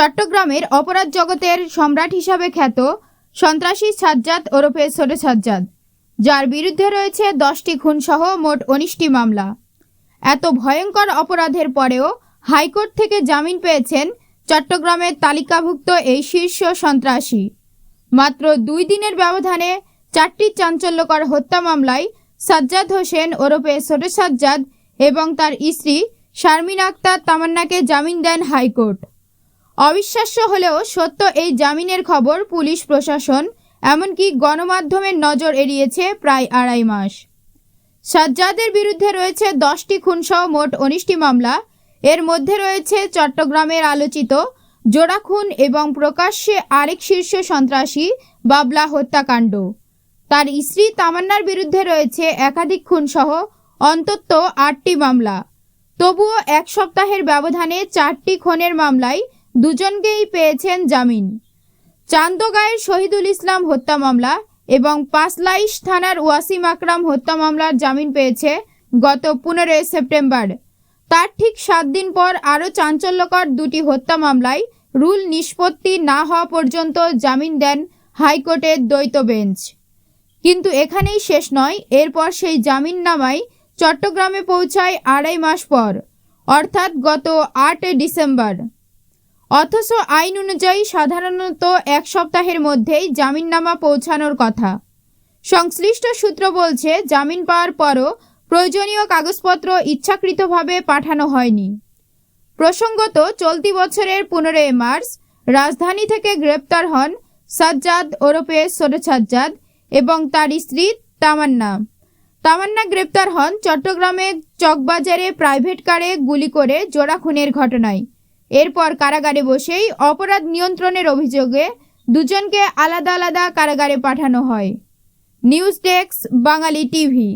চট্টগ্রামের অপরাধ জগতের সম্রাট হিসাবে খ্যাত সন্ত্রাসী সাজ্জাদ ওরফে ছোট সাজ্জাদ, যার বিরুদ্ধে রয়েছে দশটি খুনসহ মোট উনিশটি মামলা। এত ভয়ঙ্কর অপরাধের পরেও হাইকোর্ট থেকে জামিন পেয়েছেন চট্টগ্রামের তালিকাভুক্ত এই শীর্ষ সন্ত্রাসী। মাত্র দুই দিনের ব্যবধানে চারটি চাঞ্চল্যকর হত্যা মামলায় সাজ্জাদ হোসেন ওরফে ছোট সাজ্জাদ এবং তার স্ত্রী শারমিন আক্তার তামান্নাকে জামিন দেন হাইকোর্ট। অবিশ্বাস্য হলেও সত্য এই জামিনের খবর পুলিশ প্রশাসন, এমনকি গণমাধ্যমের নজর এড়িয়েছে প্রায় আড়াই মাস। সাজ্জাদের বিরুদ্ধে রয়েছে দশটি খুনসহ মোট উনিশটি মামলা। এর মধ্যে রয়েছে চট্টগ্রামের আলোচিত জোড়া খুন এবং প্রকাশ্যে আরেক শীর্ষ সন্ত্রাসী বাবলা হত্যাকাণ্ড। তার স্ত্রী তামান্নার বিরুদ্ধে রয়েছে একাধিক খুনসহ অন্তত আটটি মামলা। তবুও এক সপ্তাহের ব্যবধানে চারটি খুনের মামলায় দুজনকেই পেয়েছেন জামিন। চান্দগাঁয়ের শহীদুল ইসলাম হত্যা মামলা এবং পাঁচলাইশ থানার ওয়াসিম আকরাম হত্যা মামলার জামিন পেয়েছে গত পনেরোই সেপ্টেম্বর। তার ঠিক সাত দিন পর আরও চাঞ্চল্যকর দুটি হত্যা মামলায় রুল নিষ্পত্তি না হওয়া পর্যন্ত জামিন দেন হাইকোর্টের দ্বৈত বেঞ্চ। কিন্তু এখানেই শেষ নয়, এরপর সেই জামিন নামায় চট্টগ্রামে পৌঁছায় আড়াই মাস পর, অর্থাৎ গত আট ডিসেম্বর। অথচ আইন অনুযায়ী সাধারণত এক সপ্তাহের মধ্যেই জামিননামা পৌঁছানোর কথা। সংশ্লিষ্ট সূত্র বলছে, জামিন পাওয়ার পরও প্রয়োজনীয় কাগজপত্র ইচ্ছাকৃতভাবে পাঠানো হয়নি। প্রসঙ্গত, চলতি বছরের পনেরোই মার্চ রাজধানী থেকে গ্রেপ্তার হন সাজ্জাদ ওরফে ছোট সাজ্জাদ এবং তার স্ত্রী তামান্না। তামান্না গ্রেপ্তার হন চট্টগ্রামে চকবাজারে প্রাইভেট কারে গুলি করে জোড়া খুনের ঘটনায়। এরপর কারাগারে বসেই অপরাধ নিয়ন্ত্রণের অভিযোগে দুজনকে আলাদা আলাদা কারাগারে পাঠানো হয়। News desk, Bangali TV.